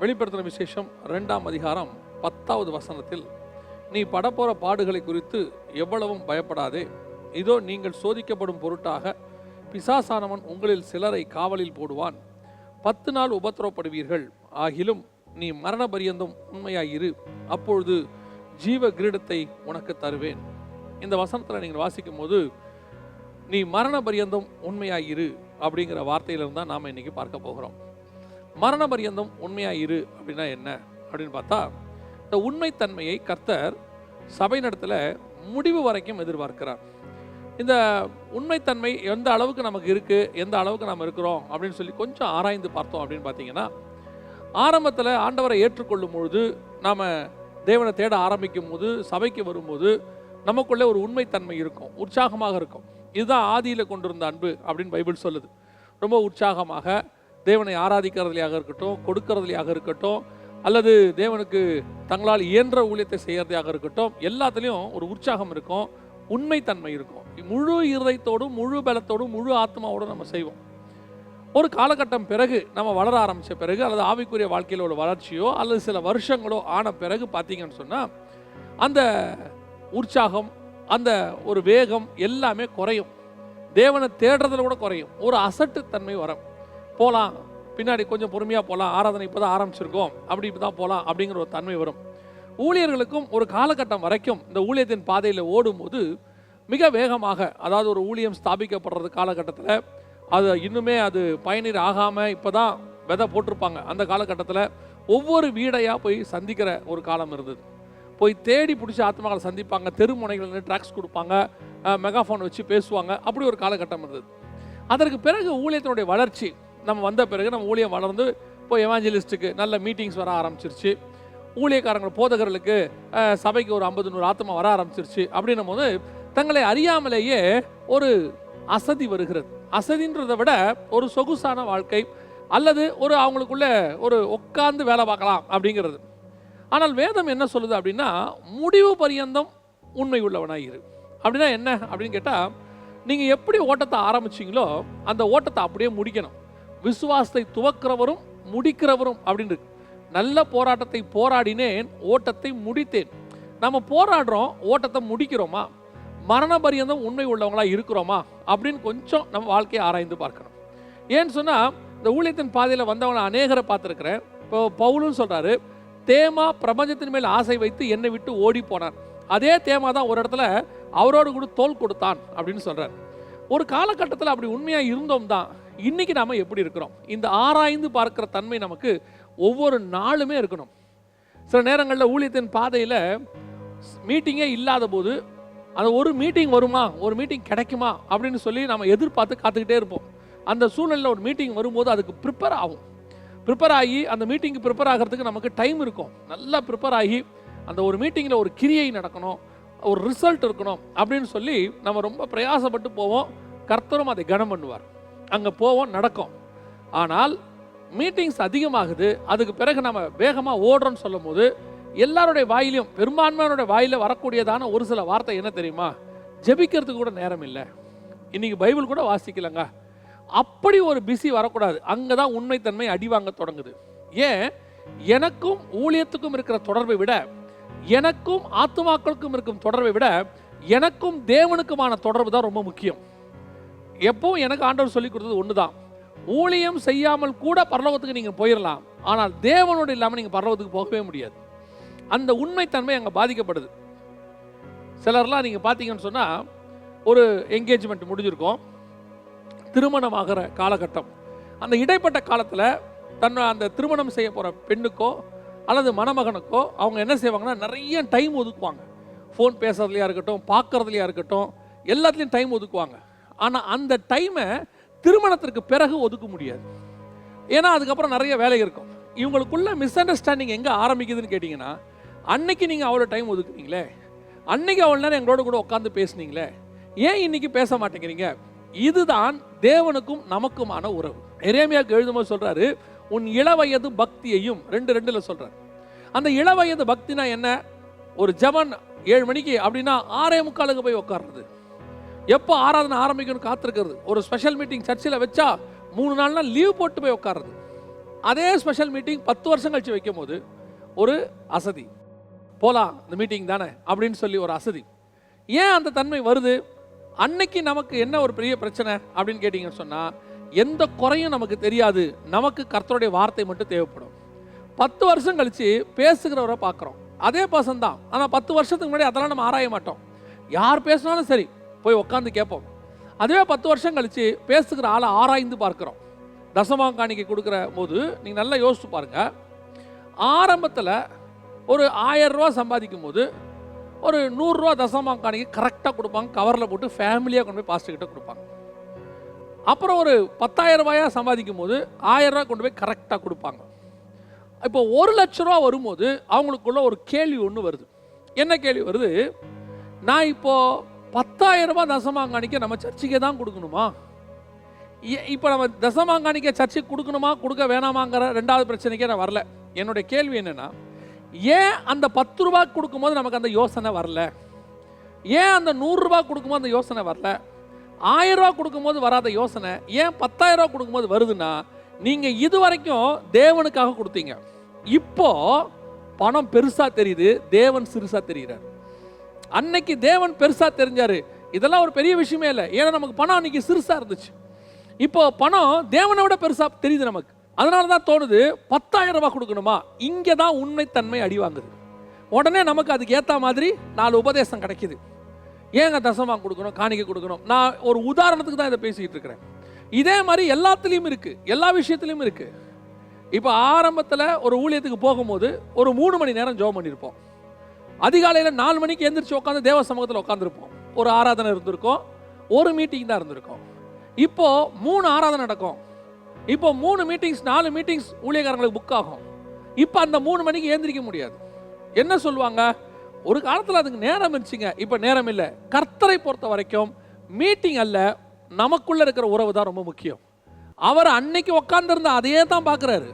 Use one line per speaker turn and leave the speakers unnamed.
வெளிப்படுத்தின விசேஷம் ரெண்டாம் அதிகாரம் பத்தாவது வசனத்தில் நீ படப்போகிற பாடுகளை குறித்து எவ்வளவும் பயப்படாதே. இதோ நீங்கள் சோதிக்கப்படும் பொருட்டாக பிசாசானவன் உங்களில் சிலரை காவலில் போடுவான். பத்து நாள் உபத்திரவப்படுவீர்கள். ஆகிலும் நீ மரண பரியந்தம் உண்மையாயிரு. அப்பொழுது ஜீவ கிரீடத்தை உனக்கு தருவேன். இந்த வசனத்தில் நீங்கள் வாசிக்கும் போது நீ மரண பரியந்தம் உண்மையாயிரு. அப்படிங்கிற வார்த்தையிலிருந்து தான் நாம் இன்றைக்கி பார்க்க போகிறோம். மரண பரியந்தம் உண்மையாயிரு அப்படின்னா என்ன? அப்படின்னு பார்த்தா இந்த உண்மைத்தன்மையை கர்த்தர் சபை நடத்தில் முடிவு வரைக்கும் எதிர்பார்க்கிறார். இந்த உண்மைத்தன்மை எந்த அளவுக்கு நமக்கு இருக்குது எந்த அளவுக்கு நம்ம இருக்கிறோம் அப்படின்னு சொல்லி கொஞ்சம் ஆராய்ந்து பார்த்தோம் அப்படின்னு பார்த்தீங்கன்னா ஆரம்பத்தில் ஆண்டவரை ஏற்றுக்கொள்ளும் பொழுது நாம் தேவனை தேட ஆரம்பிக்கும் போது சபைக்கு வரும்போது நமக்குள்ளே ஒரு உண்மைத்தன்மை இருக்கும் உற்சாகமாக இருக்கும். இதுதான் ஆதியில் கொண்டிருந்த அன்பு அப்படின்னு பைபிள் சொல்லுது. ரொம்ப உற்சாகமாக தேவனை ஆராதிக்கிறதுலையாக இருக்கட்டும் கொடுக்கறதுலையாக இருக்கட்டும் அல்லது தேவனுக்கு தங்களால் இயன்ற ஊழியத்தை செய்கிறதையாக இருக்கட்டும் எல்லாத்துலேயும் ஒரு உற்சாகம் இருக்கும் உண்மைத்தன்மை இருக்கும். முழு இருதயத்தோடும் முழு பலத்தோடும் முழு ஆத்மாவோடும் நம்ம செய்வோம். ஒரு காலகட்டம் பிறகு நம்ம வளர ஆரம்பித்த பிறகு அல்லது ஆவிக்குரிய வாழ்க்கையில் ஒரு வளர்ச்சியோ அல்லது சில வருஷங்களோ ஆன பிறகு பார்த்தீங்கன்னு சொன்னால் அந்த உற்சாகம் அந்த ஒரு வேகம் எல்லாமே குறையும். தேவனை தேடுறதுல கூட குறையும். ஒரு அசட்டுத்தன்மை வரும். போகலாம் பின்னாடி கொஞ்சம் பொறுமையாக போகலாம் ஆராதனை இப்போ தான் ஆரம்பிச்சிருக்கோம். அப்படி இப்போ தான் போகலாம் அப்படிங்கிற ஒரு தன்மை வரும். ஊழியர்களுக்கும் ஒரு காலகட்டம் வரைக்கும் இந்த ஊழியத்தின் பாதையில் ஓடும்போது மிக வேகமாக அதாவது ஒரு ஊழியம் ஸ்தாபிக்கப்படுறது காலகட்டத்தில் அது இன்னுமே அது பயனீர் ஆகாமல் இப்போ தான் விதை போட்டிருப்பாங்க. அந்த காலகட்டத்தில் ஒவ்வொரு வீடையாக போய் சந்திக்கிற ஒரு காலம் இருந்தது. போய் தேடி பிடிச்சி ஆத்மாக்களை சந்திப்பாங்க. தெருமுனைகள் ட்ராக்ஸ் கொடுப்பாங்க. மெகாஃபோன் வச்சு பேசுவாங்க. அப்படி ஒரு காலகட்டம் இருந்தது. அதற்கு பிறகு ஊழியத்தினுடைய வளர்ச்சி நம்ம வந்த பிறகு நம்ம ஊழியம் வளர்ந்து இப்போ எவாஞ்சலிஸ்ட்டுக்கு நல்ல மீட்டிங்ஸ் வர ஆரம்பிச்சிருச்சு. ஊழியக்காரங்க போதகர்களுக்கு சபைக்கு ஒரு ஐம்பது நூறு ஆத்மா வர ஆரம்பிச்சிருச்சு. அப்படின்னும் போது தங்களை அறியாமலேயே ஒரு அசதி வருகிறது. அசதின்றதை விட ஒரு சொகுசான வாழ்க்கை அல்லது ஒரு அவங்களுக்குள்ள ஒரு உட்கார்ந்து வேலை பார்க்கலாம் அப்படிங்கிறது. ஆனால் வேதம் என்ன சொல்லுது அப்படின்னா முடிவு பரியந்தம் உண்மை உள்ளவனாக இரு. அப்படின்னா என்ன? அப்படின்னு கேட்டால் நீங்கள் எப்படி ஓட்டத்தை ஆரம்பிச்சிங்களோ அந்த ஓட்டத்தை அப்படியே முடிக்கணும். விசுவாசத்தை துவக்கிறவரும் முடிக்கிறவரும் அப்படின்னு இருக்கு. நல்ல போராட்டத்தை போராடினேன் ஓட்டத்தை முடித்தேன். நம்ம போராடுறோம் ஓட்டத்தை முடிக்கிறோமா? மரண பரியந்தம் உண்மை உள்ளவங்களாக இருக்கிறோமா? அப்படின்னு கொஞ்சம் நம்ம வாழ்க்கையை ஆராய்ந்து பார்க்கணும். ஏன்னு சொன்னால் இந்த ஊழியத்தின் பாதையில் வந்தவங்களை அநேகரை பார்த்துருக்குறேன். இப்போ பவுலும் சொல்கிறாரு தேமா பிரபஞ்சத்தின் மேல் ஆசை வைத்து என்னை விட்டு ஓடி போனார். அதே தேமா தான் ஒரு இடத்துல அவரோடு கூட தோல் கொடுத்தான் அப்படின்னு சொல்கிறார் ஒரு காலகட்டத்தில் அப்படி உண்மையாக இருந்தோம் தான். இன்றைக்கி நாம் எப்படி இருக்கிறோம்? இந்த ஆராய்ந்து பார்க்குற தன்மை நமக்கு ஒவ்வொரு நாளுமே இருக்கணும். சில நேரங்களில் ஊழியத்தின் பாதையில் மீட்டிங்கே இல்லாத போது அந்த ஒரு மீட்டிங் வருமா? ஒரு மீட்டிங் கிடைக்குமா? அப்படின்னு சொல்லி நம்ம எதிர்பார்த்து காத்துக்கிட்டே இருப்போம். அந்த சூழ்நிலையில் ஒரு மீட்டிங் வரும்போது அதுக்கு ப்ரிப்பேர் ஆகும். ப்ரிப்பேர் ஆகி அந்த மீட்டிங்க்கு ப்ரிப்பேர் ஆகிறதுக்கு நமக்கு டைம் இருக்கும். நல்லா ப்ரிப்பேர் ஆகி அந்த ஒரு மீட்டிங்கில் ஒரு கிரியை நடக்கணும் ஒரு ரிசல்ட் இருக்கணும் அப்படின்னு சொல்லி நம்ம ரொம்ப பிரயாசப்பட்டு போவோம். கர்த்தரும் அதை கனம் பண்ணுவார். அங்கே போவோம் நடக்கும். ஆனால் மீட்டிங்ஸ் அதிகமாகுது. அதுக்கு பிறகு நம்ம வேகமாக ஓடுறோம்னு சொல்லும் போது எல்லாருடைய வாயிலையும் பெரும்பான்மையானோட வாயில வரக்கூடியதான ஒரு சில வார்த்தை என்ன தெரியுமா? ஜெபிக்கிறதுக்கு கூட நேரம் இல்லை. இன்னைக்கு பைபிள் கூட வாசிக்கலங்க. அப்படி ஒரு பிஸி வரக்கூடாது. அங்கே தான் உண்மைத்தன்மை அடி வாங்க தொடங்குது. ஏன்? எனக்கும் ஊழியத்துக்கும் இருக்கிற தொடர்பை விட எனக்கும் ஆத்துமாக்களுக்கும் இருக்கும் தொடர்பை விட எனக்கும் தேவனுக்குமான தொடர்பு தான் ரொம்ப முக்கியம். எப்பவும் எனக்கு ஆண்டவர் சொல்லி கொடுத்தது ஒன்று தான் ஊழியம் செய்யாமல் கூட பரலோகத்துக்கு நீங்கள் போயிடலாம் ஆனால் தேவனோடு இல்லாமல் நீங்கள் பரலோகத்துக்கு போகவே முடியாது. அந்த உண்மைத்தன்மை அங்கே பாதிக்கப்படுது. சிலர்லாம் நீங்கள் பார்த்தீங்கன்னு சொன்னால் ஒரு என்கேஜ்மெண்ட் முடிஞ்சிருக்கும். திருமணமாகிற காலகட்டம். அந்த இடைப்பட்ட காலத்தில் தன்னை அந்த திருமணம் செய்ய போகிற பெண்ணுக்கோ அல்லது மணமகனுக்கோ அவங்க என்ன செய்வாங்கன்னா நிறைய டைம் ஒதுக்குவாங்க. ஃபோன் பேசுறதுலையா இருக்கட்டும் பார்க்கறதுலையா இருக்கட்டும் எல்லாத்துலேயும் டைம் ஒதுக்குவாங்க. ஆனால் அந்த டைமை திருமணத்திற்கு பிறகு ஒதுக்க முடியாது. ஏன்னா அதுக்கப்புறம் நிறைய வேலை இருக்கும். இவங்களுக்குள்ள மிஸ் அண்டர்ஸ்டாண்டிங் எங்கே ஆரம்பிக்குதுன்னு கேட்டிங்கன்னா அன்னைக்கு நீங்கள் அவ்வளோ டைம் ஒதுக்குறீங்களே அன்னைக்கு அவ்வளோ நேரம் எங்களோட கூட உட்காந்து பேசுனீங்களே? ஏன் இன்னைக்கு பேச மாட்டேங்கிறீங்க? இதுதான் தேவனுக்கும் நமக்குமான உறவு. எரேமியாவுக்கு எழுதும்போது சொல்கிறாரு உன் இளவயது பக்தியையும் ரெண்டு ரெண்டில் சொல்கிறார் அந்த இளவயது பக்தினா என்ன? ஒரு ஜெபன் ஏழு மணிக்கு அப்படின்னா ஆறே முக்காலுக்கு போய் உட்கார்றது. எப்போ ஆராதனை ஆரம்பிக்கணும்னு காத்திருக்கிறது? ஒரு ஸ்பெஷல் மீட்டிங் சர்ச்சில் வச்சா மூணு நாள்னா லீவ் போட்டு போய் உட்கார்றது. அதே ஸ்பெஷல் மீட்டிங் பத்து வருஷம் கழிச்சு வைக்கும் போது ஒரு அசதி. போகலாம் இந்த மீட்டிங் தானே? அப்படின்னு சொல்லி ஒரு அசதி. ஏன் அந்த தன்மை வருது? அன்னைக்கு நமக்கு என்ன ஒரு பெரிய பிரச்சனை அப்படின்னு கேட்டிங்கன்னு சொன்னால் எந்த குறையும் நமக்கு தெரியாது. நமக்கு கர்த்தருடைய வார்த்தை மட்டும் தேவைப்படும். பத்து வருஷம் கழித்து பேசுகிறவரை பார்க்குறோம். அதே பர்சன் தான். ஆனால் பத்து வருஷத்துக்கு முன்னாடி அதெல்லாம் நம்ம ஆராய மாட்டோம். யார் பேசினாலும் சரி போய் உட்காந்து கேட்போம். அதுவே பத்து வருஷம் கழித்து பேசுகிற ஆளை ஆராய்ந்து பார்க்குறோம். தசமாம் காணிக்கை கொடுக்குற போது நீங்கள் நல்லா யோசித்து பாருங்க. ஆரம்பத்தில் ஒரு ஆயரூவா சம்பாதிக்கும் போது ஒரு நூறுரூவா தசமாம் காணிக்கை கரெக்டாக கொடுப்பாங்க. கவரில் போட்டு ஃபேமிலியாக கொண்டு போய் பாஸ்டர்கிட்ட கொடுப்பாங்க. அப்புறம் ஒரு பத்தாயிரம் ரூபாயாக சம்பாதிக்கும் போது ஆயரூவா கொண்டு போய் கரெக்டாக கொடுப்பாங்க. இப்போ ஒரு லட்ச ரூபா வரும்போது அவங்களுக்குள்ள ஒரு கேள்வி ஒன்று வருது. என்ன கேள்வி வருது? நான் இப்போ பத்தாயிரம் ரூபாய் தசமாங்காணிக்க நம்ம சர்ச்சுக்கே தான் கொடுக்கணுமா? இப்போ நம்ம தசமாங்காணிக்க சர்ச்சுக்கு கொடுக்கணுமா கொடுக்க வேணாமாங்கிற ரெண்டாவது பிரச்சனைக்கே நான் வரல. என்னுடைய கேள்வி என்னென்னா ஏன் அந்த பத்து ரூபா கொடுக்கும்போது நமக்கு அந்த யோசனை வரல? ஏன் அந்த நூறுரூபா கொடுக்கும்போது அந்த யோசனை வரல? ஆயிரரூபா கொடுக்கும்போது வராத யோசனை ஏன் பத்தாயிரரூபா கொடுக்கும்போது வருதுன்னா நீங்கள் இது வரைக்கும் தேவனுக்காக கொடுத்தீங்க. இப்போ பணம் பெருசாக தெரியுது தேவன் சிறுசாக தெரிகிறார் அன்னைக்கு தேவன் பெருசாக தெரிஞ்சார். இதெல்லாம் ஒரு பெரிய விஷயமே இல்லை. ஏன்னா நமக்கு பணம் அன்னைக்கு சிறுசாக இருந்துச்சு. இப்போ பணம் தேவனை விட பெருசாக தெரியுது நமக்கு. அதனால தான் தோணுது பத்தாயிரம் ரூபா கொடுக்கணுமா? இங்கே தான் உண்மைத்தன்மை அடி வாங்குது. உடனே நமக்கு அதுக்கு ஏற்ற மாதிரி நாலு உபதேசம் கிடைக்குது. ஏங்க தசமாம் கொடுக்கணும் காணிக்கை கொடுக்கணும்? நான் ஒரு உதாரணத்துக்கு தான் இதை பேசிக்கிட்டு இருக்கிறேன். இதே மாதிரி எல்லாத்துலேயும் இருக்குது எல்லா விஷயத்துலையும் இருக்குது இப்போ ஆரம்பத்தில் ஒரு ஊழியத்துக்கு போகும்போது ஒரு மூணு மணி நேரம் ஜோம் பண்ணியிருப்போம் அதிகாலையில் நாலு மணிக்கு எந்திரிச்சு உட்காந்து தேவ சமூகத்தில் உட்காந்துருப்போம் ஒரு ஆராதனை இருந்திருக்கும். ஒரு மீட்டிங் தான் இருந்திருக்கும். இப்போது மூணு ஆராதனை நடக்கும். இப்போ மூணு மீட்டிங்ஸ் நாலு மீட்டிங்ஸ் ஊழியக்காரங்களுக்கு புக் ஆகும். இப்போ அந்த மூணு மணிக்கு ஏந்திரிக்க முடியாது. என்ன சொல்லுவாங்க? ஒரு காலத்தில் அதுக்கு நேரம் இருந்துச்சுங்க. இப்போ நேரம் இல்லை. கர்த்தரை பொறுத்த வரைக்கும் மீட்டிங் அல்ல நமக்குள்ளே இருக்கிற உறவு தான் ரொம்ப முக்கியம். அவர் அன்னைக்கு உட்காந்துருந்த அதையே தான் பார்க்குறாரு.